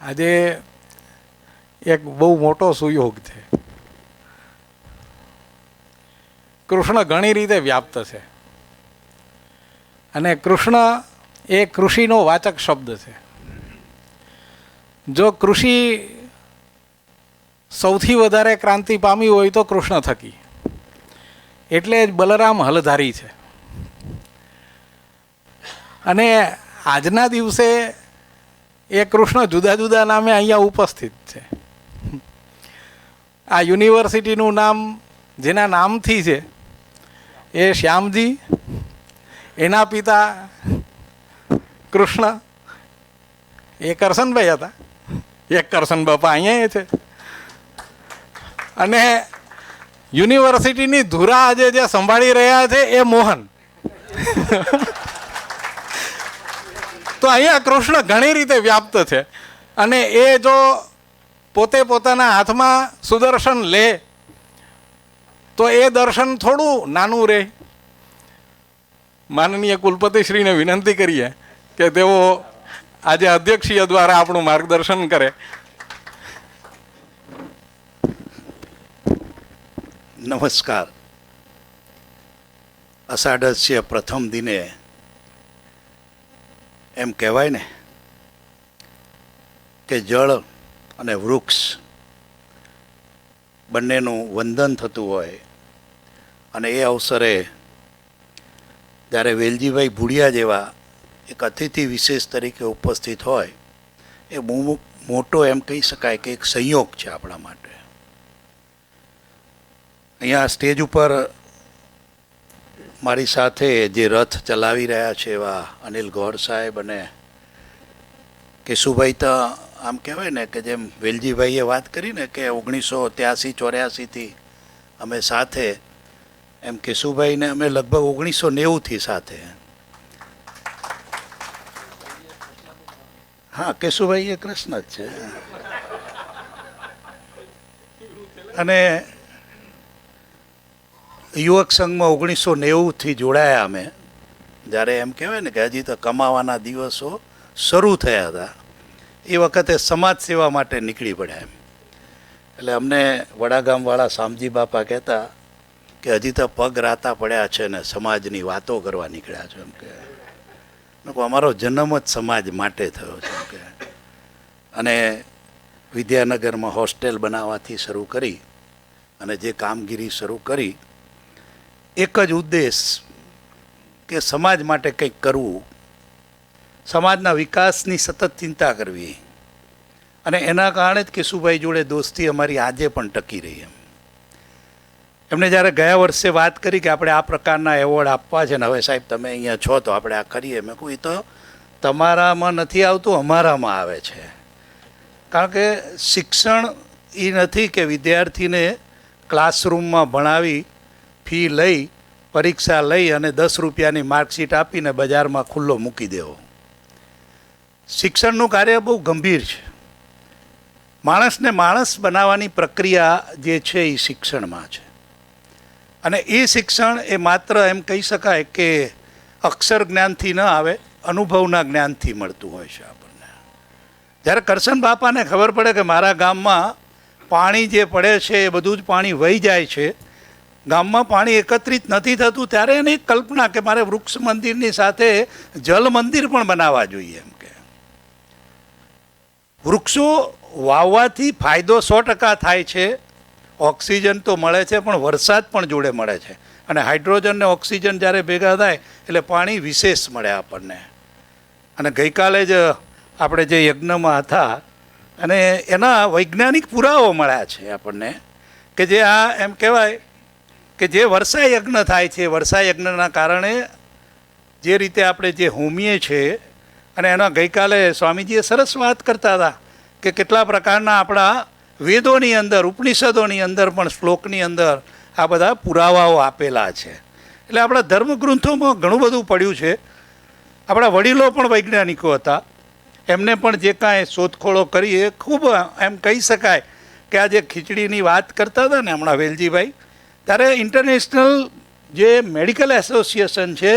આજે એક બહુ મોટો સુયોગ છે. કૃષ્ણ ઘણી રીતે વ્યાપ્ત છે. અને કૃષ્ણ એ કૃષિનો વાચક શબ્દ છે. જો કૃષિ સૌથી વધારે ક્રાંતિ પામી હોય તો કૃષ્ણ થકી. એટલે જ બલરામ હલધારી છે. અને આજના દિવસે એ કૃષ્ણ જુદા જુદા નામે અહીંયા ઉપસ્થિત છે. આ યુનિવર્સિટીનું નામ જેના નામથી છે, એ શ્યામજી, એના પિતા કૃષ્ણ, એ કરશનભાઈ હતા. એક કરશન બાપા અહીંયા છે. અને યુનિવર્સિટીની ધુરા આજે જે સંભાળી રહ્યા છે એ મોહન. તો અહીંયા કૃષ્ણ ઘણી રીતે વ્યાપ્ત છે. અને એ જો પોતે પોતાના હાથમાં સુદર્શન લે, તો એ દર્શન થોડું નાનું રહે માનનીય કુલપતિશ્રીને વિનંતી કરીએ કે તેઓ આજે અધ્યક્ષીય દ્વારા આપણું માર્ગદર્શન કરે. નમસ્કાર. અષાઢસ્ય પ્રથમ દિને એમ કહેવાય ને કે જળ અને વૃક્ષ બંનેનું વંદન થતું હોય. અને એ અવસરે જ્યારે વેલજીભાઈ ભુડિયા જેવા એક અતિથિ વિશેષ તરીકે ઉપસ્થિત હોય, એ બહુ મોટો એમ કહી શકાય કે એક સંયોગ છે આપણા માટે. અહીંયા સ્ટેજ ઉપર મારી સાથે જે રથ ચલાવી રહ્યા છે એવા અનિલ ગોર સાહેબ અને કેશુભાઈ તો આમ કહેવાય ને કે જેમ વેલજીભાઈએ વાત કરી ને કે ઓગણીસો ત્યાસી ચોર્યાસીથી અમે સાથે, એમ કેશુભાઈને અમે લગભગ ઓગણીસો નેવુંથી સાથે. હા કેશુભાઈ એ કૃષ્ણ જ છે. અને યુવક સંઘમાં ઓગણીસો નેવુંથી જોડાયા અમે. જ્યારે એમ કહેવાય ને કે હજી તો કમાવાના દિવસો શરૂ થયા હતા. એ વખતે સમાજ સેવા માટે નીકળી પડ્યા એમ. એટલે અમને વડાગામવાળા શામજી બાપા કહેતા કે હજી તો પગ રાતા પડ્યા છે ને સમાજની વાતો કરવા નીકળ્યા છે એમ કે. અમારો જન્મ જ સમાજ માટે થયો છે એમ કે. અને વિદ્યાનગરમાં હોસ્ટેલ બનાવવાથી શરૂ કરી અને જે કામગીરી શરૂ કરી એક જ ઉદ્દેશ કે સમાજ માટે કંઈક કરવું. સમાજના વિકાસની સતત ચિંતા કરવી. અને એના કારણે જ કેશુભાઈ જોડે દોસ્તી અમારી આજે પણ ટકી રહી એમ. એમણે જ્યારે ગયા વર્ષે વાત કરી કે આપણે આ પ્રકારના એવોર્ડ આપવા છે ને, હવે સાહેબ તમે અહીંયા છો તો આપણે આ કરીએ. મેં કહું તો તમારામાં નથી આવતું, અમારામાં આવે છે. કારણ કે શિક્ષણ એ નથી કે વિદ્યાર્થીને ક્લાસરૂમમાં ભણાવી ફી લઈ, પરીક્ષા લઈ અને દસ રૂપિયાની માર્કશીટ આપીને બજારમાં ખુલ્લો મૂકી દેવો. શિક્ષણનું કાર્ય બહુ ગંભીર છે. માણસને માણસ બનાવવાની પ્રક્રિયા જે છે એ શિક્ષણમાં છે. અને એ શિક્ષણ એ માત્ર એમ કહી શકાય કે અક્ષર જ્ઞાનથી ન આવે, અનુભવના જ્ઞાનથી મળતું હોય છે આપણને. જ્યારે કરશન બાપાને ખબર પડે કે મારા ગામમાં પાણી જે પડે છે એ બધું જ પાણી વહી જાય છે ગામમાં પાણી એકત્રિત નથી થતું, ત્યારે એની કલ્પના કે મારે વૃક્ષ મંદિરની સાથે જલ મંદિર પણ બનાવવા જોઈએ એમ કે. વૃક્ષો વાવવાથી ફાયદો સો ટકા થાય છે. ઓક્સિજન તો મળે છે, પણ વરસાદ પણ જોડે મળે છે. અને હાઇડ્રોજન ને ઓક્સિજન જ્યારે ભેગા થાય, એટલે પાણી વિશેષ મળે આપણને. અને ગઈકાલે જ આપણે જે યજ્ઞમાં હતા, અને એના વૈજ્ઞાનિક પુરાવો મળ્યા છે આપણને, કે જે આ એમ કહેવાય કે જે વર્ષા યજ્ઞ થાય છે વર્ષા યજ્ઞના કારણે જે રીતે આપણે જે હોમીએ છીએ અને એના ગઈકાલે સ્વામીજીએ સરસ વાત કરતા હતા કે કેટલા પ્રકારના આપણા વેદોની અંદર, ઉપનિષદોની અંદર પણ, શ્લોકની અંદર આ બધા પુરાવાઓ આપેલા છે. એટલે આપણા ધર્મગ્રંથોમાં ઘણું બધું પડ્યું છે. આપણા વડીલો પણ વૈજ્ઞાનિકો હતા. એમને પણ જે કાંઈ શોધખોળો કરી એ ખૂબ એમ કહી શકાય કે આ જે ખીચડીની વાત કરતા હતા ને હમણાં વેલજીભાઈ ત્યારે ઇન્ટરનેશનલ જે મેડિકલ એસોસિએશન છે,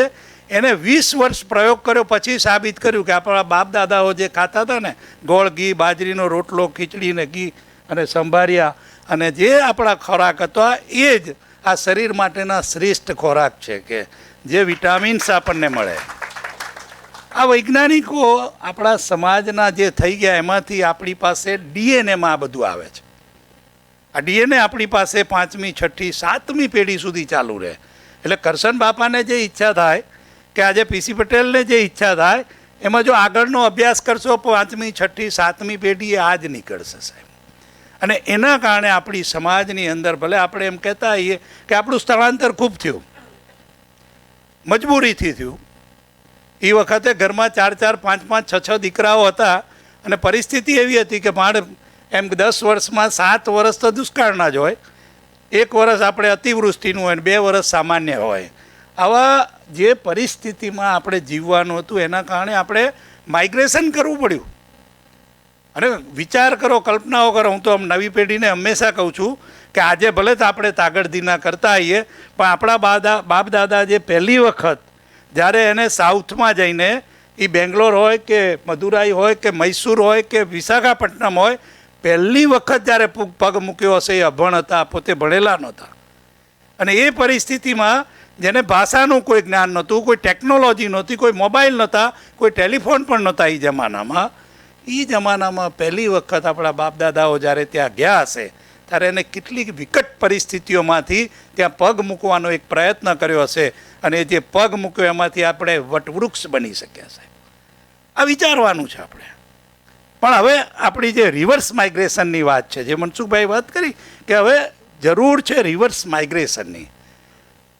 એને વીસ વર્ષ પ્રયોગ કર્યો, પછી સાબિત કર્યું કે આપણા બાપ દાદાઓ જે ખાતા હતા ને, ગોળ ઘી, બાજરીનો રોટલો ખીચડી ને ઘી અને સંભારિયા, અને જે આપણા ખોરાક હતા, એ જ આ શરીર માટેના શ્રેષ્ઠ ખોરાક છે કે જે વિટામિન્સ આપણને મળે. આ વૈજ્ઞાનિકો આપણા સમાજના જે થઈ ગયા, એમાંથી આપણી પાસે ડીએનએમાં આ બધું આવે છે. આ ડીએનએ આપણી પાસે પાંચમી, છઠ્ઠી, સાતમી પેઢી સુધી ચાલુ રહે. એટલે કરશન બાપાને જે ઈચ્છા થાય કે આજે પીસી પટેલને જે ઈચ્છા થાય, એમાં જો આગળનો અભ્યાસ કરશો, પાંચમી, છઠ્ઠી, સાતમી પેઢી આ જ નીકળશે સાહેબ. અને એના કારણે આપણી સમાજની અંદર, ભલે આપણે એમ કહેતા હોઈએ કે આપણું સ્થળાંતર ખૂબ થયું મજબૂરીથી થયું. એ વખતે ઘરમાં ચાર ચાર, પાંચ પાંચ, છ છ દીકરાઓ હતા અને પરિસ્થિતિ એવી હતી કે માણ એમ દસ વર્ષમાં સાત વર્ષ તો દુષ્કાળના જ હોય. એક વર્ષ આપણે અતિવૃષ્ટિનું હોય ને બે વર્ષ સામાન્ય હોય. આવા જે પરિસ્થિતિમાં આપણે જીવવાનું હતું એના કારણે આપણે માઇગ્રેશન કરવું પડ્યું. અને વિચાર કરો, કલ્પનાઓ કરો, હું તો આમ નવી પેઢીને હંમેશા કહું છું કે આજે ભલે તો આપણે તાગડધીના કરતા આવીએ, પણ આપણા બાદા, બાપ દાદા જે પહેલી વખત જ્યારે એને સાઉથમાં જઈને એ બેંગ્લોર હોય કે મદુરાઈ હોય કે મૈસૂર હોય કે વિશાખાપટ્ટનમ હોય પહેલી વખત જ્યારે પગ મૂક્યો હશે, એ અભણ હતા, પોતે ભણેલા નહોતા. અને એ પરિસ્થિતિમાં જેને ભાષાનું કોઈ જ્ઞાન નહોતું, કોઈ ટેકનોલોજી નહોતી, કોઈ મોબાઈલ નહોતા, કોઈ ટેલિફોન પણ નહોતા એ જમાનામાં એ જમાનામાં પહેલી વખત આપણા બાપ દાદાઓ જ્યારે ત્યાં ગયા હશે, ત્યારે એને કેટલીક વિકટ પરિસ્થિતિઓમાંથી ત્યાં પગ મૂકવાનો એક પ્રયત્ન કર્યો હશે અને જે પગ મૂક્યો એમાંથી આપણે વટવૃક્ષ બની શક્યા છે આ વિચારવાનું છે આપણે. પણ હવે આપણી જે રિવર્સ માઇગ્રેશનની વાત છે, જે મનસુખભાઈ વાત કરી કે હવે જરૂર છે રિવર્સ માઇગ્રેશનની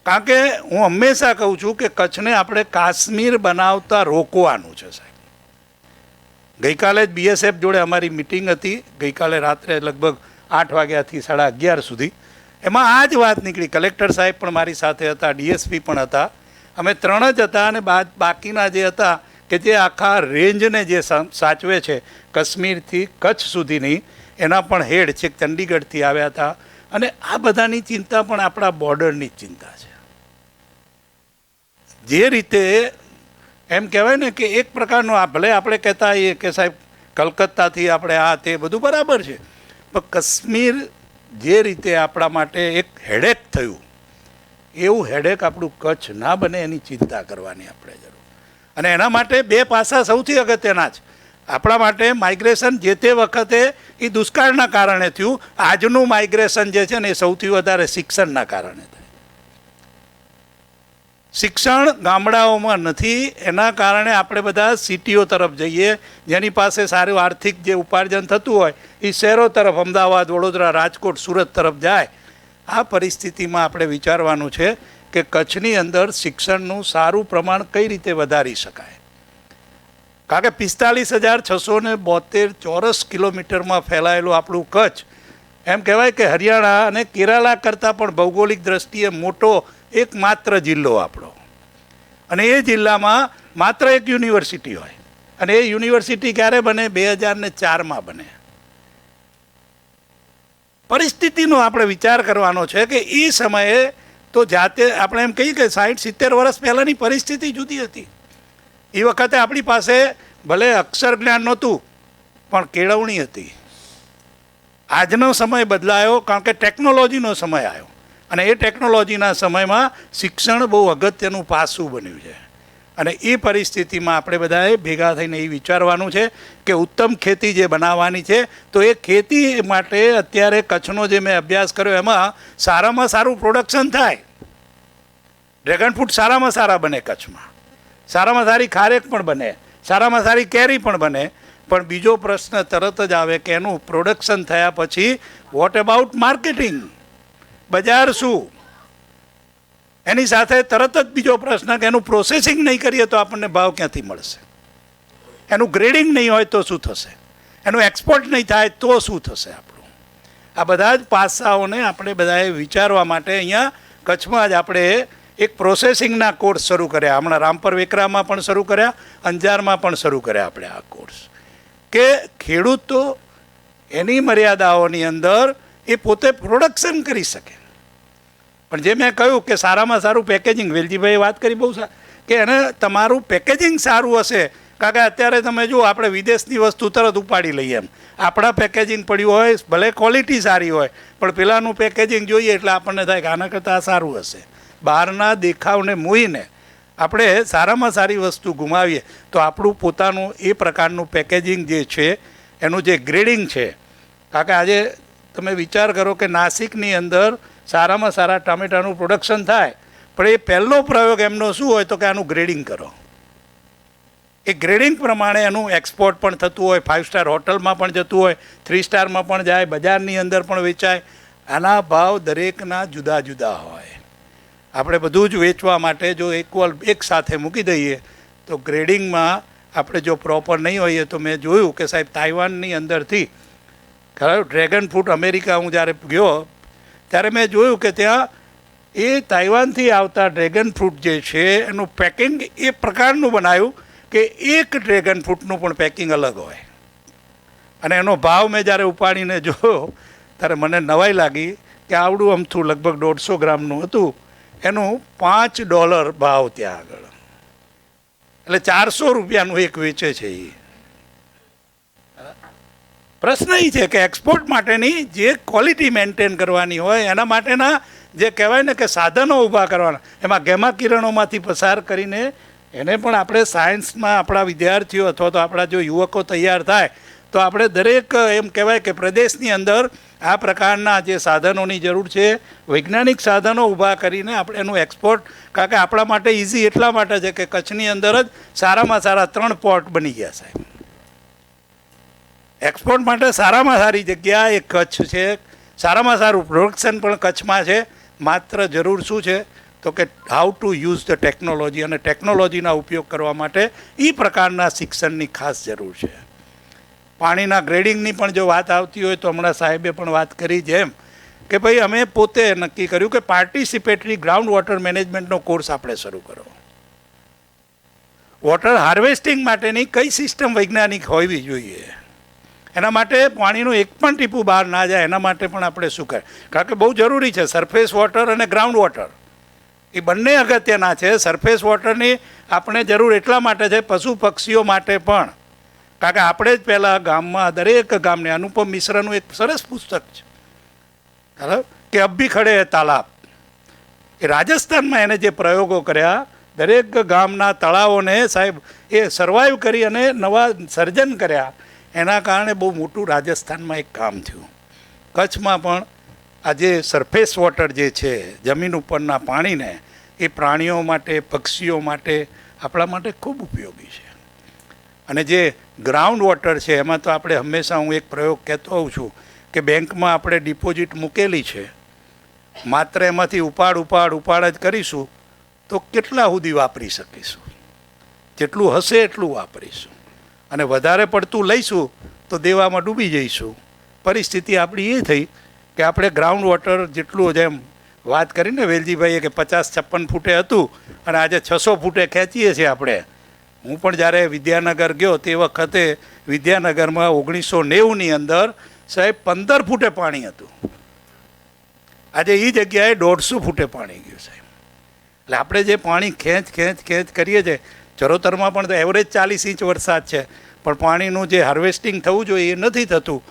કારણ કે હું હંમેશા કહું છું કે કચ્છને આપણે કાશ્મીર બનાવતા રોકવાનું છે સાહેબ. ગઈકાલે જ બીએસએફ જોડે અમારી મિટિંગ હતી, ગઈકાલે રાત્રે લગભગ આઠ વાગ્યાથી સાડા અગિયાર સુધી. એમાં આ જ વાત નીકળી. કલેક્ટર સાહેબ પણ મારી સાથે હતા ડીએસપી પણ હતા. અમે ત્રણ જ હતા અને બાદ બાકીના જે હતા કે જે આખા રેન્જને જે સાચવે છે, કાશ્મીરથી કચ્છ સુધીની, એના પણ હેડ છે, ચંડીગઢથી આવ્યા હતા. અને આ બધાની ચિંતા પણ આપણા બોર્ડરની જ ચિંતા છે. જે રીતે એમ કહેવાય ને કે એક પ્રકારનો આ, ભલે આપણે કહેતા હોઈએ કે સાહેબ કલકત્તાથી આપણે આ તે બધું બરાબર છે, પણ કાશ્મીર જે રીતે આપણા માટે એક હેડેક થયું, એવું હેડેક આપણું કચ્છ ના બને એની ચિંતા કરવાની આપણે જરૂર અને એના માટે બે પાસા સૌથી અગત્યના છે. આપણા માટે માઇગ્રેશન જે તે વખતે એ દુષ્કાળના કારણે થયું, આજનું માઇગ્રેશન જે છે ને એ સૌથી વધારે શિક્ષણના કારણે થાય. શિક્ષણ ગામડાઓમાં નથી, એના કારણે આપણે બધા સિટીઓ તરફ જઈએ, જેની પાસે સારું આર્થિક જે ઉપાર્જન થતું હોય, એ શહેરો તરફ, અમદાવાદ, વડોદરા, રાજકોટ, સુરત તરફ જાય. આ પરિસ્થિતિમાં આપણે વિચારવાનું છે કે કચ્છની અંદર શિક્ષણનું સારું પ્રમાણ કઈ રીતે વધારી શકાય? કારણ કે પિસ્તાલીસ હજાર છસો ને બોતેર ચોરસ કિલોમીટરમાં ફેલાયેલું આપણું કચ્છ, એમ કહેવાય કે હરિયાણા અને કેરાલા કરતાં પણ ભૌગોલિક દ્રષ્ટિએ મોટો એકમાત્ર જિલ્લો આપણો. અને એ જિલ્લામાં માત્ર એક યુનિવર્સિટી હોય. અને એ યુનિવર્સિટી ક્યારે બને? બે હજાર ને ચારમાં બને. પરિસ્થિતિનો આપણે વિચાર કરવાનો છે કે એ સમયે તો જાતે આપણે એમ કહીએ કે સાઠ સિત્તેર વર્ષ પહેલાંની પરિસ્થિતિ જુદી હતી. એ વખતે આપણી પાસે ભલે અક્ષર જ્ઞાન નહોતું, પણ કેળવણી હતી. આજનો સમય બદલાયો કારણ કે ટેકનોલોજીનો સમય આવ્યો. અને એ ટેકનોલોજીના સમયમાં શિક્ષણ બહુ અગત્યનું પાસું બન્યું છે. અને એ પરિસ્થિતિમાં આપણે બધાએ ભેગા થઈને એ વિચારવાનું છે કે ઉત્તમ ખેતી જે બનાવવાની છે, તો એ ખેતી માટે અત્યારે કચ્છનો જે મેં અભ્યાસ કર્યો, એમાં સારામાં સારું પ્રોડક્શન થાય. ડ્રેગન ફ્રૂટ સારામાં સારા બને કચ્છમાં. સારામાં સારી ખારેક પણ બને, સારામાં સારી કેરી પણ બને. પણ બીજો પ્રશ્ન તરત જ આવે કે એનું પ્રોડક્શન થયા પછી વોટ અબાઉટ માર્કેટિંગ બજાર શું? એની સાથે તરત જ બીજો પ્રશ્ન કે એનું પ્રોસેસિંગ નહીં કરીએ તો આપણને ભાવ ક્યાંથી મળશે? એનું ગ્રેડિંગ નહીં હોય તો શું થશે? એનું એક્સપોર્ટ નહીં થાય તો શું થશે આપણું? આ બધા જ પાસાઓને આપણે બધાએ વિચારવા માટે અહીંયા કચ્છમાં જ આપણે એક પ્રોસેસિંગના કોર્સ શરૂ કર્યા. હમણાં રામપર વેકરામાં પણ શરૂ કર્યા, અંજારમાં પણ શરૂ કર્યા આપણે આ કોર્સ કે ખેડૂતો એની મર્યાદાઓની અંદર એ પોતે પ્રોડક્શન કરી શકે. પણ જે મેં કહ્યું કે સારામાં સારું પેકેજિંગ વેલજીભાઈએ વાત કરી બહુ કે એને તમારું પેકેજિંગ સારું હશે. કારણ કે અત્યારે તમે જુઓ, આપણે વિદેશની વસ્તુ તરત ઉપાડી લઈએ એમ. આપણા પેકેજિંગ પડ્યું હોય, ભલે ક્વોલિટી સારી હોય, પણ પેલાનું પેકેજિંગ જોઈએ એટલે આપણને થાય કે આના કરતાં આ સારું હશે. બહારના દેખાવને મૂઈને આપણે સારામાં સારી વસ્તુ ગુમાવીએ, તો આપણું પોતાનું એ પ્રકારનું પેકેજિંગ જે છે, એનું જે ગ્રેડિંગ છે. કારણ કે આજે તમે વિચાર કરો કે નાસિકની અંદર સારામાં સારા ટામેટાનું પ્રોડક્શન થાય. પણ એ પહેલો પ્રયોગ એમનો શું હોય તો કે આનું ગ્રેડિંગ કરો. એ ગ્રેડિંગ પ્રમાણે એનું એક્સપોર્ટ પણ થતું હોય ફાઇવ સ્ટાર હોટલમાં પણ જતું હોય થ્રી સ્ટારમાં પણ જાય, બજારની અંદર પણ વેચાય. આના ભાવ દરેકના જુદા જુદા હોય. આપણે બધું જ વેચવા માટે જો ઇક્વલ એક સાથે મૂકી દઈએ, તો ગ્રેડિંગમાં આપણે જો પ્રોપર નહીં હોઈએ તો મેં જોયું કે સાહેબ, તાઇવાનની અંદરથી ખબર ડ્રેગન ફ્રૂટ અમેરિકા હું જ્યારે ગયો ત્યારે મેં જોયું કે ત્યાં એ તાઇવાનથી આવતા ડ્રેગન ફ્રૂટ જે છે, એનું પેકિંગ એ પ્રકારનું બનાવ્યું કે એક ડ્રેગન ફ્રૂટનું પણ પેકિંગ અલગ હોય. અને એનો ભાવ મેં જ્યારે ઉપાડીને જોયો, ત્યારે મને નવાઈ લાગી કે આવડું અમથું લગભગ દોઢસો ગ્રામનું હતું. એનું પાંચ ડોલર ભાવ ત્યાં આગળ. એટલે ચારસો રૂપિયાનું એક વેચે છે એ પ્રશ્ન એ છે કે એક્સપોર્ટ માટેની જે ક્વોલિટી મેન્ટેન કરવાની હોય, એના માટેના જે કહેવાય ને કે સાધનો ઊભા કરવાના, એમાં ગેમા કિરણોમાંથી પસાર કરીને એને પણ આપણે સાયન્સમાં આપણા વિદ્યાર્થીઓ અથવા તો આપણા જો યુવકો તૈયાર થાય, તો આપણે દરેક એમ કહેવાય કે પ્રદેશની અંદર આ પ્રકારના જે સાધનોની જરૂર છે, વૈજ્ઞાનિક સાધનો ઊભા કરીને આપણે એનું એક્સપોર્ટ કારણ કે આપણા માટે ઇઝી એટલા માટે છે કે કચ્છની અંદર જ સારામાં સારા ત્રણ પોર્ટ બની ગયા સાહેબ. એક્સપોર્ટ માટે સારામાં સારી જગ્યા એ કચ્છ છે. સારામાં સારું પ્રોડક્શન પણ કચ્છમાં છે. માત્ર જરૂર શું છે? તો કે how to use the technology અને ટેકનોલોજીના ઉપયોગ કરવા માટે એ પ્રકારના શિક્ષણની ખાસ જરૂર છે. પાણીના ગ્રેડિંગની પણ જો વાત આવતી હોય તો હમણાં સાહેબે પણ વાત કરી જેમ કે ભાઈ અમે પોતે નક્કી કર્યું કે પાર્ટિસિપેટરી ગ્રાઉન્ડ વોટર મેનેજમેન્ટનો કોર્સ આપણે શરૂ કરો. વોટર હાર્વેસ્ટિંગ માટેની કઈ સિસ્ટમ વૈજ્ઞાનિક હોવી જોઈએ? એના માટે પાણીનું એક પણ ટીપું બહાર ના જાય, એના માટે પણ આપણે શું કરે કારણ કે બહુ જરૂરી છે સરફેસ વોટર અને ગ્રાઉન્ડ વોટર એ બંને અગત્યના છે. સરફેસ વોટરની આપણે જરૂર એટલા માટે છે, પશુ પક્ષીઓ માટે પણ. કારણ કે આપણે જ પહેલાં ગામમાં, દરેક ગામને અનુપમ મિશ્રનું એક સરસ પુસ્તક છે. બરાબર કે અબ્બી ખડે તાલાબ. એ રાજસ્થાનમાં એને જે પ્રયોગો કર્યા, દરેક ગામના તળાવોને સાહેબ એ સર્વાઈવ કરી અને નવા સર્જન કર્યા. એના કારણે બહુ મોટું રાજસ્થાનમાં એક કામ થયું. કચ્છમાં પણ આજે સરફેસ વોટર જે છે, જમીન ઉપરના પાણીને એ પ્રાણીઓ માટે, પક્ષીઓ માટે આપણા માટે ખૂબ ઉપયોગી છે. અને જે ગ્રાઉન્ડ વોટર છે, એમાં તો આપણે હંમેશા હું એક પ્રયોગ કહેતો હોઉં છું કે બેંકમાં આપણે ડિપોઝિટ મૂકેલી છે, માત્ર એમાંથી ઉપાડ ઉપાડ ઉપાડ જ કરીશું, તો કેટલા સુધી વાપરી શકીશું? જેટલું હશે એટલું વાપરીશું. અને વધારે પડતું લઈશું તો દેવામાં ડૂબી જઈશું. પરિસ્થિતિ આપણી એ થઈ કે આપણે ગ્રાઉન્ડ વોટર જેટલું જેમ વાત કરીને વેલજીભાઈએ કે પચાસ છપ્પન ફૂટે હતું અને આજે છસો ફૂટે ખેંચીએ છીએ આપણે. હું પણ જ્યારે વિદ્યાનગર ગયો તે વખતે વિદ્યાનગરમાં ઓગણીસો નેવુંની અંદર સાહેબ પંદર ફૂટે પાણી હતું. આજે એ જગ્યાએ દોઢસો ફૂટે પાણી ગયું સાહેબ. એટલે આપણે જે પાણી ખેંચ ખેંચ ખેંચ કરીએ છીએ ચરોતરમાં પણ તો એવરેજ ચાલીસ ઇંચ વરસાદ છે. પણ પાણીનું જે હાર્વેસ્ટિંગ થવું જોઈએ એ નથી થતું.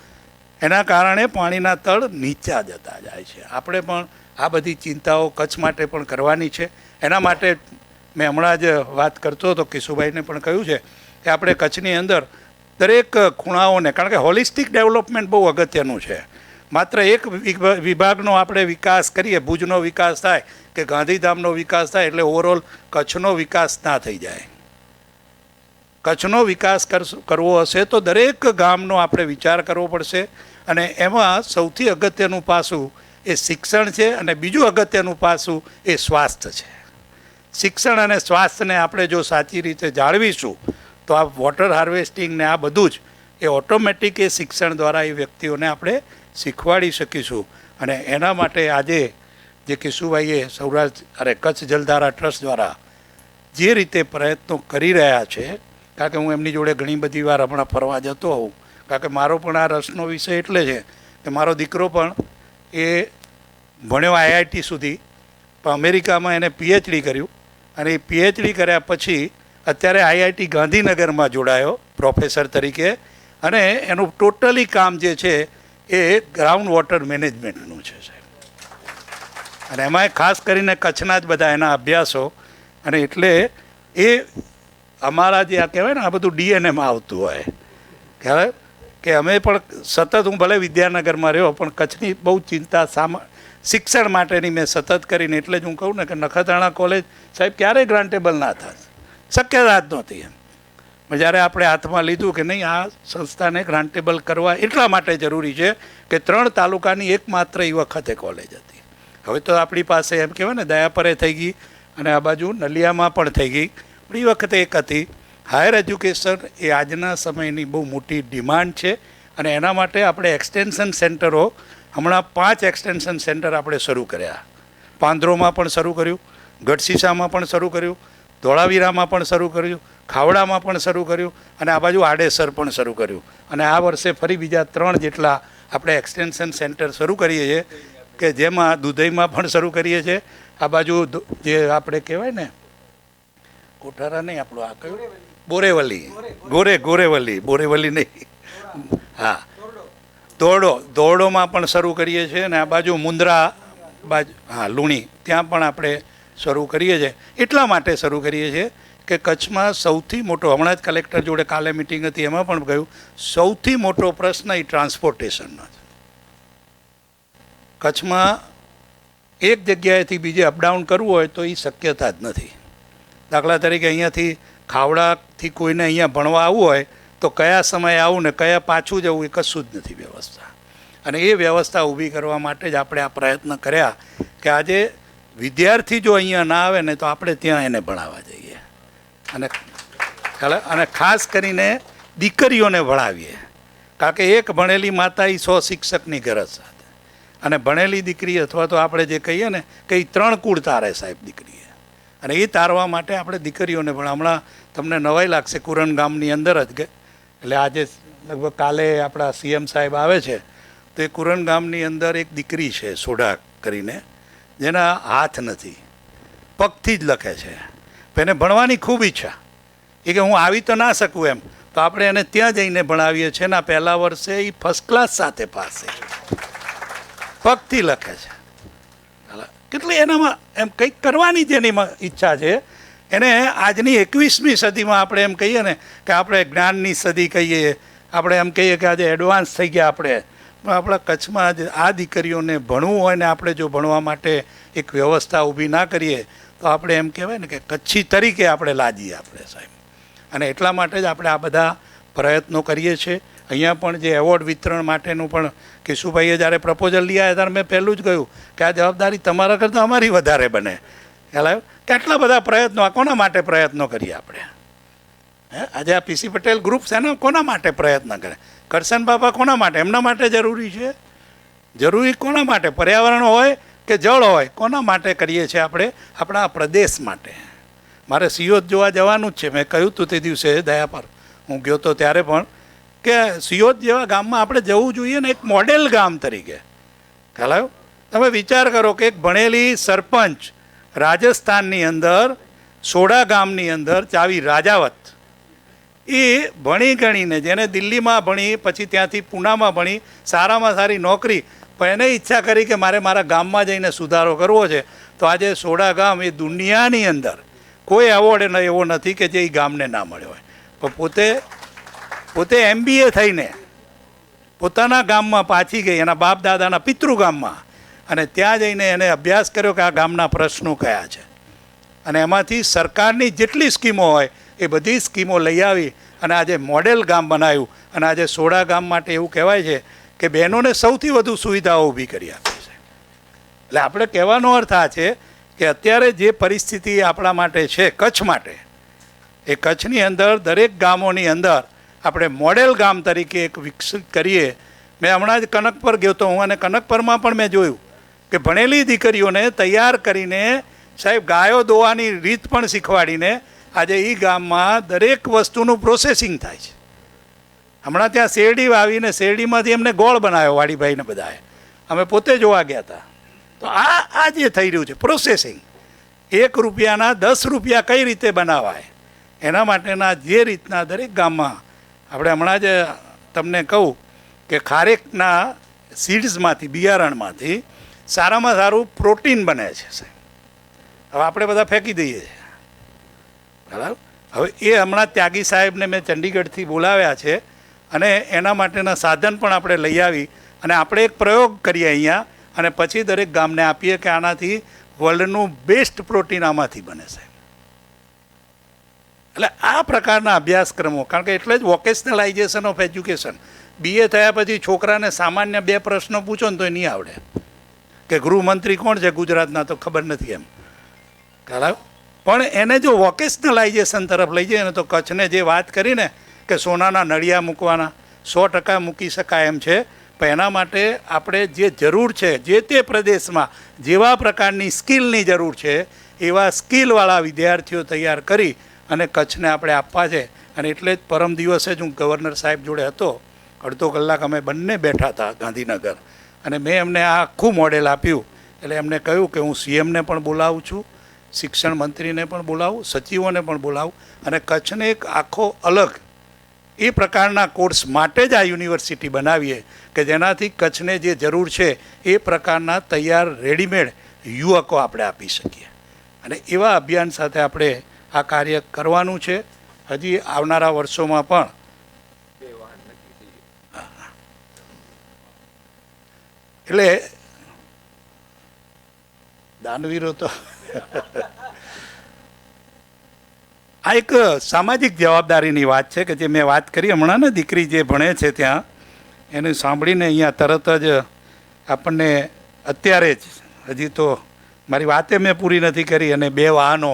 એના કારણે પાણીના તળ નીચા જતા જાય છે. આપણે પણ આ બધી ચિંતાઓ કચ્છ માટે પણ કરવાની છે. એના માટે મેં હમણાં જ વાત કરતો હતો, કિશુભાઈને પણ કહ્યું છે કે આપણે કચ્છની અંદર દરેક ખૂણાઓને, કારણ કે હોલિસ્ટિક ડેવલપમેન્ટ બહુ અગત્યનું છે. માત્ર એક વિભા- વિભાગનો આપણે વિકાસ કરીએ, ભુજનો વિકાસ થાય કે ગાંધીધામનો વિકાસ થાય એટલે ઓવરઓલ કચ્છનો વિકાસ ના થઈ જાય. કચ્છનો વિકાસ કરવો હશે તો દરેક ગામનો આપણે વિચાર કરવો પડશે. અને એમાં સૌથી અગત્યનું પાસું એ શિક્ષણ છે અને બીજું અગત્યનું પાસું એ સ્વાસ્થ્ય છે. શિક્ષણ અને સ્વાસ્થ્યને આપણે જો સાચી રીતે જાળવીશું, તો આ વોટર હાર્વેસ્ટિંગ ને આ બધું જ એ ઓટોમેટિક એ શિક્ષણ દ્વારા એ વ્યક્તિઓને આપણે શીખવાડી શકીશું. અને એના માટે આજે જે કિશુભાઈએ સૌરાષ્ટ્ર, અરે કચ્છ જલધારા ટ્રસ્ટ દ્વારા જે રીતે પ્રયત્નો કરી રહ્યા છે કારણ કે હું એમની જોડે ઘણી બધી વાર હમણાં ફરવા જતો હોઉં. કારણ કે મારો પણ આ રસનો વિષય એટલે છે કે મારો દીકરો પણ એ ભણ્યો આઈઆઈટી સુધી, પણ અમેરિકામાં એને પીએચડી કર્યું અને એ પીએચડી કર્યા પછી અત્યારે આઈઆઈટી ગાંધીનગરમાં જોડાયો પ્રોફેસર તરીકે અને એનું ટોટલી કામ જે છે એ ગ્રાઉન્ડ વોટર મેનેજમેન્ટનું છે સાહેબ. અને એમાંય ખાસ કરીને કચ્છના જ બધા એના અભ્યાસો અને એટલે એ અમારા જે આ કહેવાય ને, આ બધું ડીએનએમાં આવતું હોય. કહેવાય કે અમે પણ સતત, હું ભલે વિદ્યાનગરમાં રહ્યો, પણ કચ્છની બહુ ચિંતા સામા, શિક્ષણ માટેની મેં સતત કરીને, એટલે જ હું કહું ને કે નખત્રાણા કોલેજ, સાહેબ, ક્યારેય ગ્રાન્ટેબલ ના થાય. શક્યતા જ નહોતી એમ. જ્યારે આપણે હાથમાં લીધું કે નહીં, આ સંસ્થાને ગ્રાન્ટેબલ કરવા એટલા માટે જરૂરી છે કે ત્રણ તાલુકાની એકમાત્ર એ વખતે કોલેજ હતી. હવે તો આપણી પાસે એમ કહેવાય ને દયાપરે થઈ ગઈ અને આ બાજુ નલિયામાં પણ થઈ ગઈ. પણ એ વખતે એક હતી. હાયર એજ્યુકેશન એ આજના સમયની બહુ મોટી ડિમાન્ડ છે અને એના માટે આપણે એક્સટેન્શન સેન્ટરો હમણાં પાંચ એક્સટેન્શન સેન્ટર આપણે શરૂ કર્યા. પાંદરોમાં પણ શરૂ કર્યું ગઢસીસામાં પણ શરૂ કર્યું, ધોળાવીરામાં પણ શરૂ કર્યું, ખાવડામાં પણ શરૂ કર્યું અને આ બાજુ આડેસર પણ શરૂ કર્યું. અને આ વર્ષે ફરી બીજા ત્રણ જેટલા આપણે એક્સટેન્શન સેન્ટર શરૂ કરીએ છીએ કે જેમાં દુધઈમાં પણ શરૂ કરીએ છીએ. આ બાજુ જે આપણે કહેવાય ને કોઠારા નહીં આપણું આ કયું? બોરેવલી. ગોરે, ગોરેવલી. બોરેવલી નહીં. હા. દોરડો દોરડોમાં પણ શરૂ કરીએ છીએ અને આ બાજુ મુંદ્રા બાજુ, હા, લુણી. ત્યાં પણ આપણે શરૂ કરીએ છીએ. એટલા માટે શરૂ કરીએ છીએ કે કચ્છમાં સૌથી મોટો, હમણાં જ કલેક્ટર જોડે કાલે મિટિંગ હતી, એમાં પણ કહ્યું સૌથી મોટો પ્રશ્ન એ ટ્રાન્સપોર્ટેશનનો છે. કચ્છમાં એક જગ્યાએથી બીજે અપડાઉન કરવું હોય તો એ શક્યતા જ નથી. દાખલા તરીકે અહીંયાથી ખાવડાથી કોઈને અહીંયા ભણવા આવવું હોય તો કયા સમયે આવું ને કયા પાછું જવું એ કશું જ નથી વ્યવસ્થા. અને એ વ્યવસ્થા ઊભી કરવા માટે જ આપણે આ પ્રયત્ન કર્યા કે આજે વિદ્યાર્થી જો અહીંયા ના આવે ને તો આપણે ત્યાં એને ભણાવવા જઈએ. અને અને ખાસ કરીને દીકરીઓને ભણાવીએ. કારણ કે એક ભણેલી માતા એ સો શિક્ષકની ગરજ સાથે. અને ભણેલી દીકરી અથવા તો આપણે જે કહીએ ને કે એ ત્રણ કુળ તારે સાહેબ દીકરીએ. અને એ તારવા માટે આપણે દીકરીઓને પણ હમણાં તમને નવાઈ લાગશે, કુરણ ગામની અંદર જ એટલે આજે લગભગ કાલે આપણા સીએમ સાહેબ આવે છે, તો એ કુરણ ગામની અંદર એક દીકરી છે સોઢા કરીને, જેના હાથ નથી, પગથી જ લખે છે. એને ભણવાની ખૂબ ઈચ્છા. એ કે હું આવી તો ના શકું એમ. તો આપણે એને ત્યાં જઈને ભણાવીએ છીએ ને પહેલાં વર્ષે એ ફર્સ્ટ ક્લાસ સાથે પાસે પગથી લખે છે. કેટલી એનામાં એમ કંઈક કરવાની જેની ઈચ્છા છે. એને આજની એકવીસમી સદીમાં આપણે એમ કહીએ ને કે આપણે જ્ઞાનની સદી કહીએ. આપણે એમ કહીએ કે આજે એડવાન્સ થઈ ગયા આપણે. પણ આપણા કચ્છમાં જ આ દીકરીઓને ભણવું હોય ને આપણે જો ભણવા માટે એક વ્યવસ્થા ઊભી ના કરીએ, તો આપણે એમ કહેવાય ને કે કચ્છી તરીકે આપણે લાદીએ આપણે સાહેબ. અને એટલા માટે જ આપણે આ બધા પ્રયત્નો કરીએ છીએ. અહીંયા પણ જે એવોર્ડ વિતરણ માટેનું પણ કેશુભાઈએ જ્યારે પ્રપોઝલ લઈ ત્યારે મેં પહેલું જ કહ્યું કે આ જવાબદારી તમારા કરતાં અમારી વધારે બને. ખ્યાલ કેટલા બધા પ્રયત્નો, આ કોના માટે પ્રયત્નો કરીએ આપણે? હે? આજે આ પીસી પટેલ ગ્રુપ છે ને, કોના માટે પ્રયત્ન કરે? કરશન બાબા કોના માટે? એમના માટે જરૂરી છે? જરૂરી કોના માટે? પર્યાવરણ હોય કે જળ હોય, કોના માટે કરીએ છીએ આપણે? આપણા પ્રદેશ માટે. મારે સીઓ જોવા જવાનું જ છે. મેં કહ્યું હતું તે દિવસે દયા પર. હું ગયો તો ત્યારે પણ કે સિયોત જેવા ગામમાં આપણે જવું જોઈએ ને એક મોડેલ ગામ તરીકે. ખ્યાલ આવ્યો? તમે વિચાર કરો કે એક ભણેલી સરપંચ રાજસ્થાનની અંદર, સોડા ગામની અંદર ચાવી રાજાવત. એ ભણી ગણીને, જેને દિલ્હીમાં ભણી, પછી ત્યાંથી પૂનામાં ભણી, સારામાં સારી નોકરી, પણ એને ઈચ્છા કરી કે મારે મારા ગામમાં જઈને સુધારો કરવો છે, તો આજે સોડા ગામ એ દુનિયાની અંદર કોઈ એવોર્ડ એવો નથી કે જે એ ગામને ના મળ્યો હોય. પણ પોતે પોતે એમબીએ થઈને પોતાના ગામમાં પાછી ગઈ, એના બાપ દાદાના પિતૃ ગામમાં. અને ત્યાં જઈને એને અભ્યાસ કર્યો કે આ ગામના પ્રશ્નો કયા છે. અને એમાંથી સરકારની જેટલી સ્કીમો હોય, એ બધી સ્કીમો લઈ આવી અને આજે મોડેલ ગામ બનાવ્યું. અને આજે સોડા ગામ માટે એવું કહેવાય છે કે બહેનોને સૌથી વધુ સુવિધાઓ ઊભી કરી આપી છે. એટલે આપણે કહેવાનો અર્થ આ છે કે અત્યારે જે પરિસ્થિતિ આપણા માટે છે, કચ્છ માટે, એ કચ્છની અંદર દરેક ગામોની અંદર આપણે મોડેલ ગામ તરીકે એક વિકસિત કરીએ. મેં હમણાં જ કનકપર ગયો તો હું અને કનકપરમાં પણ મેં જોયું કે ભણેલી દીકરીઓને તૈયાર કરીને સાહેબ ગાયો દોવાની રીત પણ શીખવાડીને આજે એ ગામમાં દરેક વસ્તુનું પ્રોસેસિંગ થાય છે. હમણાં ત્યાં શેરડી વાવીને શેરડીમાંથી એમને ગોળ બનાવ્યો વાડીભાઈને બધાએ. અમે પોતે જોવા ગયા હતા તો આ આ જે થઈ રહ્યું છે પ્રોસેસિંગ એક રૂપિયાના દસ રૂપિયા કઈ રીતે બનાવાય? એના માટેના જે રીતના દરેક ગામમાં આપણે હમણાં જ તમને કહું કે ખારેકના સીડ્સમાંથી બિયારણમાંથી સારામાં સારું પ્રોટીન બને છે હવે આપણે બધા ફેંકી દઈએ છીએ. બરાબર? હવે એ હમણાં ત્યાગી સાહેબને મેં ચંડીગઢથી બોલાવ્યા છે અને એના માટેના સાધન પણ આપણે લઈ આવી અને આપણે એક પ્રયોગ કરીએ અહીંયા અને પછી દરેક ગામને આપીએ કે આનાથી વર્લ્ડનું બેસ્ટ પ્રોટીન આમાંથી બને છે એટલે આ પ્રકારના અભ્યાસક્રમો, કારણ કે એટલે જ વોકેશનલાઇઝેશન ઓફ એજ્યુકેશન બીએ થયા પછી છોકરાને સામાન્ય બે પ્રશ્નો પૂછો ને તો નહીં આવડે. કે ગૃહમંત્રી કોણ છે ગુજરાતના તો ખબર નથી એમ. ખરાબ? પણ એને જો વોકેશનલાઇઝેશન તરફ લઈ જઈએ ને તો કચ્છને જે વાત કરીને કે સોનાના નળિયા મૂકવાના, સો ટકા મૂકી શકાય એમ છે. પણ એના માટે આપણે જે જરૂર છે, જે તે પ્રદેશમાં જેવા પ્રકારની સ્કિલની જરૂર છે, એવા સ્કિલવાળા વિદ્યાર્થીઓ તૈયાર કરી અને કચ્છને આપણે આપવા છે. અને એટલે જ પરમ દિવસે જ હું ગવર્નર સાહેબ જોડે હતો. અડધો કલાક અમે બંને બેઠા હતા ગાંધીનગર. અને મેં એમને આ આખું મોડેલ આપ્યું. એટલે એમને કહ્યું કે હું સીએમને પણ બોલાવું છું, શિક્ષણ મંત્રીને પણ બોલાવું, સચિવોને પણ બોલાવું અને કચ્છને એક આખો અલગ એ પ્રકારના કોર્સ માટે જ આ યુનિવર્સિટી બનાવીએ કે જેનાથી કચ્છને જે જરૂર છે એ પ્રકારના તૈયાર રેડીમેડ યુવકો આપણે આપી શકીએ. અને એવા અભિયાન સાથે આપણે આ કાર્ય કરવાનું છે. હજી આવનારા વર્ષોમાં પણ. એટલે દાનવીરો તો આ એક સામાજિક જવાબદારીની વાત છે કે જે મેં વાત કરી હમણાં ને દીકરી જે ભણે છે ત્યાં, એને સાંભળીને અહીંયા તરત જ આપણને અત્યારે જ હજી તો મારી વાતે મેં પૂરી નથી કરી અને બે વાહનો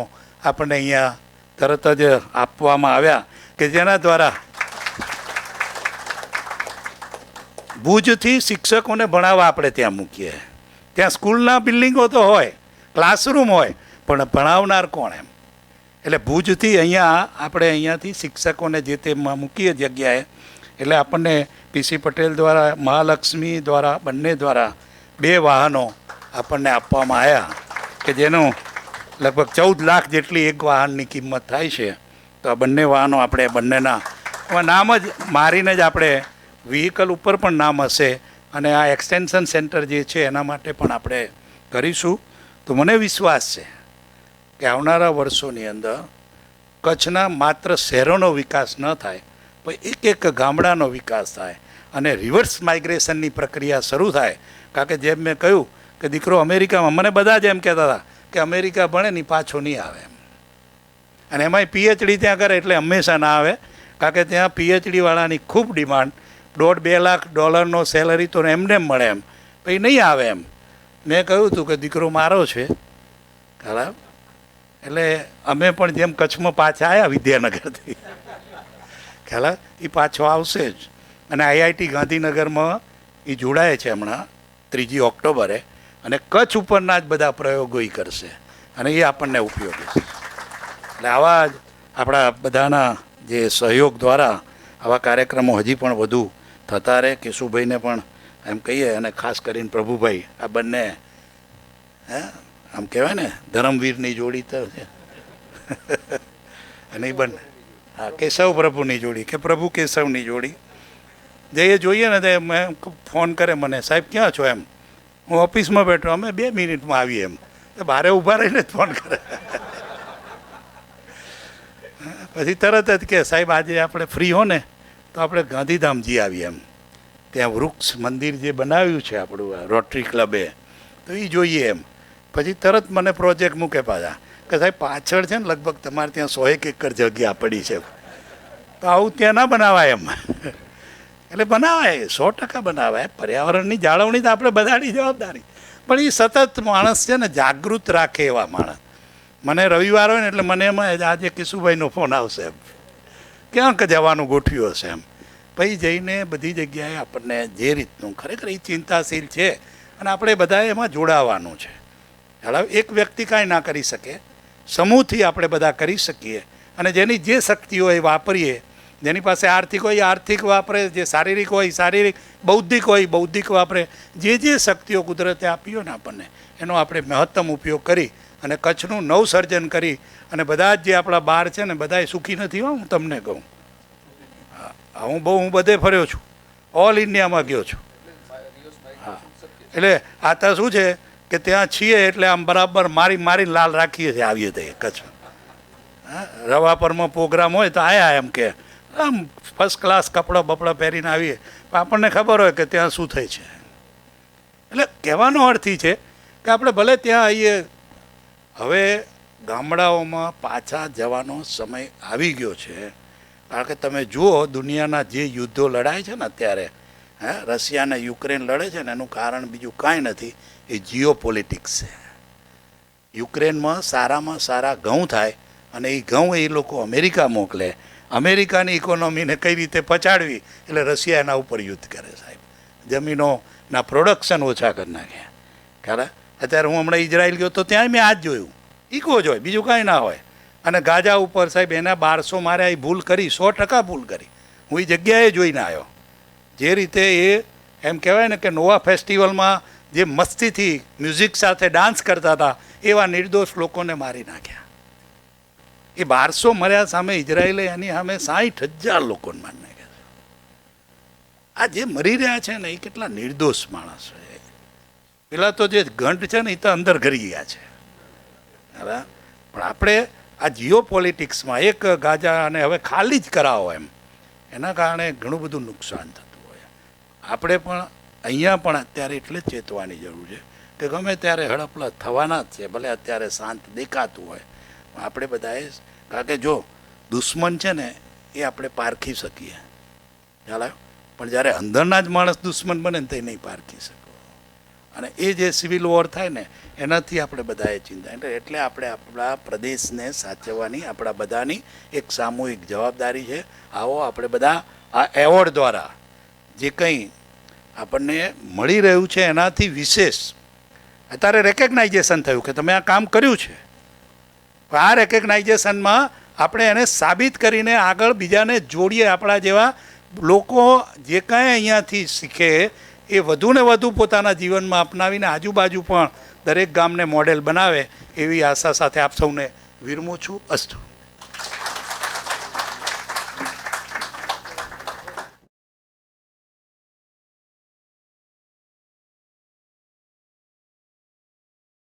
આપણને અહીંયા તરત જ આપવામાં આવ્યા કે જેના દ્વારા ભુજથી શિક્ષકોને ભણાવવા આપણે ત્યાં મૂકીએ. ત્યાં સ્કૂલના બિલ્ડિંગો તો હોય, ક્લાસરૂમ હોય, પણ ભણાવનાર કોણ એમ? એટલે ભુજથી અહીંયા આપણે અહીંયાથી શિક્ષકોને જે તે મૂકીએ જગ્યાએ, એટલે આપણને પીસી પટેલ દ્વારા, મહાલક્ષ્મી દ્વારા, બંને દ્વારા બે વાહનો આપણને આપવામાં આવ્યા કે જેનું લગભગ ચૌદ લાખ જેટલી એક વાહનની કિંમત થાય છે. તો આ બંને વાહનો આપણે બંનેના નામ જ, મારીને જ આપણે વ્હીકલ ઉપર પણ નામ હશે અને આ એક્સટેન્શન સેન્ટર જે છે એના માટે પણ આપણે કરીશું. તો મને વિશ્વાસ છે કે આવનારા વર્ષોની અંદર કચ્છના માત્ર શહેરોનો વિકાસ ન થાય, પણ એક એક ગામડાનો વિકાસ થાય અને રિવર્સ માઇગ્રેશનની પ્રક્રિયા શરૂ થાય. કારણ કે જેમ મેં કહ્યું કે દીકરો અમેરિકામાં, મને બધા જ એમ કહેતા હતા કે અમેરિકા ભણે ને પાછો નહીં આવે એમ. અને એમાંય પીએચડી ત્યાં કરે એટલે હંમેશા ના આવે, કારણ કે ત્યાં પીએચડીવાળાની ખૂબ ડિમાન્ડ. દોઢ બે લાખ ડોલરનો સેલરી તો એમને એમ મળે એમ. પછી નહીં આવે એમ. મેં કહ્યું હતું કે દીકરો મારો છે. ખરાબ? એટલે અમે પણ જેમ કચ્છમાં પાછા આવ્યા વિદ્યાનગરથી. ખ્યાલ એ પાછો આવશે જ. અને આઈઆઈટી ગાંધીનગરમાં એ જોડાય છે હમણાં, ત્રીજી ઓક્ટોબરે. અને કચ્છ ઉપરના જ બધા પ્રયોગો એ કરશે. અને એ આપણને ઉપયોગી છે. એટલે આવા જ આપણા બધાના જે સહયોગ દ્વારા આવા કાર્યક્રમો હજી પણ વધુ થતા રહે. કેશુભાઈને પણ એમ કહીએ અને ખાસ કરીને પ્રભુભાઈ, આ બંને, હે? આમ કહેવાય ને, ધર્મવીરની જોડી તો છે. અને એ બંને. હા, કેશવ પ્રભુની જોડી કે પ્રભુ કેશવની જોડી. જે એ જોઈએ ને, તે ફોન કરે મને, સાહેબ, ક્યાં છો? એમ. હું ઓફિસમાં બેઠો, અમે બે મિનિટમાં આવીએ એમ. બારે ઊભા રહીને જ ફોન કરે. પછી તરત જ કે, સાહેબ, આજે આપણે ફ્રી હો ને, તો આપણે ગાંધીધામજી આવીએ એમ. ત્યાં વૃક્ષ મંદિર જે બનાવ્યું છે આપણું રોટરી ક્લબે તો એ જોઈએ એમ. પછી તરત મને પ્રોજેક્ટ મૂકે પાછા. કે, સાહેબ, પાછળ છે ને, લગભગ તમારે ત્યાં સો એક એકર જગ્યા પડી છે. તો આવું ત્યાં ના બનાવાય એમ. એટલે બનાવાય સો ટકા બનાવાય પર્યાવરણની જાળવણી તો આપણે બધાની જવાબદારી. પણ એ સતત માણસ છે ને જાગૃત રાખે એવા માણસ. મને રવિવાર હોય ને એટલે મને એમાં જ આજે કિશુભાઈનો ફોન આવશે એમ. ક્યાંક જવાનું ગોઠવ્યું હશે એમ. પછી જઈને બધી જગ્યાએ આપણને જે રીતનું ખરેખર એ ચિંતાશીલ છે અને આપણે બધાએ એમાં જોડાવાનું છે. હવે એક વ્યક્તિ કાંઈ ના કરી શકે. સમૂહથી આપણે બધા કરી શકીએ. અને જેની જે શક્તિ હોય એ વાપરીએ. જેની પાસે આર્થિક હોય આર્થિક વાપરે જે શારીરિક હોય શારીરિક બૌદ્ધિક હોય બૌદ્ધિક વાપરે. જે જે શક્તિઓ કુદરતે આપી હોય ને આપણને એનો આપણે મહત્તમ ઉપયોગ કરી અને કચ્છનું નવસર્જન કરી અને બધા જ જે આપણા બાર છે ને બધાય સુખી નથી હો હું તમને કહું. હા, બહુ હું બધે ફર્યો છું. ઓલ ઇન્ડિયામાં ગયો છું. હા. એટલે આ તો શું છે કે ત્યાં છીએ એટલે આમ બરાબર મારી મારી લાલ રાખીએ છીએ આવીએ તે કચ્છ હા, રવાપરમાં પ્રોગ્રામ હોય તો આયા એમ કે આમ ફર્સ્ટ ક્લાસ કપડાં બપડાં પહેરીને આવીએ પણ આપણને ખબર હોય કે ત્યાં શું થાય છે. એટલે કહેવાનો અર્થ એ છે કે આપણે ભલે ત્યાં આવીએ, હવે ગામડાઓમાં પાછા જવાનો સમય આવી ગયો છે. કારણ કે તમે જુઓ, દુનિયાના જે યુદ્ધો લડાય છે ને અત્યારે, હે, રશિયા અને યુક્રેન લડે છે ને એનું કારણ બીજું કાંઈ નથી, એ જીઓ પોલિટિક્સ છે. યુક્રેનમાં સારામાં સારા ઘઉં થાય અને એ ઘઉં એ લોકો અમેરિકા મોકલે અમેરિકાની ઇકોનોમીને કઈ રીતે પચાડવી? એટલે રશિયા એના ઉપર યુદ્ધ કરે સાહેબ. જમીનોના પ્રોડક્શન ઓછા કરી નાખ્યા. ખરા? અત્યારે હું હમણાં ઇઝરાયલ ગયો તો ત્યાં મેં આ જ જોયું. ઇકો જ હોય, બીજું કાંઈ ના હોય. અને ગાજા ઉપર સાહેબ એના બારસો માર્યા એ ભૂલ કરી, સો ટકા ભૂલ કરી. હું એ જગ્યાએ જોઈને આવ્યો. જે રીતે એ એમ કહેવાય ને કે નોવા ફેસ્ટિવલમાં જે મસ્તીથી મ્યુઝિક સાથે ડાન્સ કરતા હતા, એવા નિર્દોષ લોકોને મારી નાખ્યા. એ બારસો મર્યા સામે ઇઝરાયેલે એની સામે સાઠ હજાર લોકોને મારી નાખ્યા છે. આ જે મરી રહ્યા છે ને, એ કેટલા નિર્દોષ માણસ છે. પેલા તો જે ઘંટ છે ને, એ તો અંદર ઘરી ગયા છે. બરાબર? પણ આપણે આ જીઓ પોલિટિક્સમાં એક ગાજા અને હવે ખાલી જ કરાવો એમ, એના કારણે ઘણું બધું નુકસાન થતું હોય. આપણે પણ અહીંયા પણ અત્યારે એટલે ચેતવાની જરૂર છે કે ગમે ત્યારે હડપલા થવાના જ છે, ભલે અત્યારે શાંત દેખાતું હોય આપણે બધાએ કારણ કે જો દુશ્મન છે ને, એ આપણે પારખી શકીએ. ખ્યાલ પણ જ્યારે અંદરના જ માણસ દુશ્મન બને ને તે નહીં પારખી શકો. અને એ જે સિવિલ વોર થાય ને, એનાથી આપણે બધાએ ચિંતા. એટલે એટલે આપણે આપણા પ્રદેશને સાચવવાની, આપણા બધાની એક સામૂહિક જવાબદારી છે. આવો આપણે બધા આ એવોર્ડ દ્વારા જે કંઈ આપણને મળી રહ્યું છે એનાથી વિશેષ. અત્યારે રેકગ્નાઇઝેશન થયું કે તમે આ કામ કર્યું છે. આ રેકગ્નાઇઝેશનમાં આપણે એને સાબિત કરીને આગળ બીજાને જોડીએ આપણા જેવા લોકો જે કાંઈ અહીંયાથી શીખે એ વધુને વધુ પોતાના જીવનમાં અપનાવીને આજુબાજુ પણ દરેક ગામને મોડેલ બનાવે એવી આશા સાથે આપ સૌને વિરમું છું. અસ્તુ.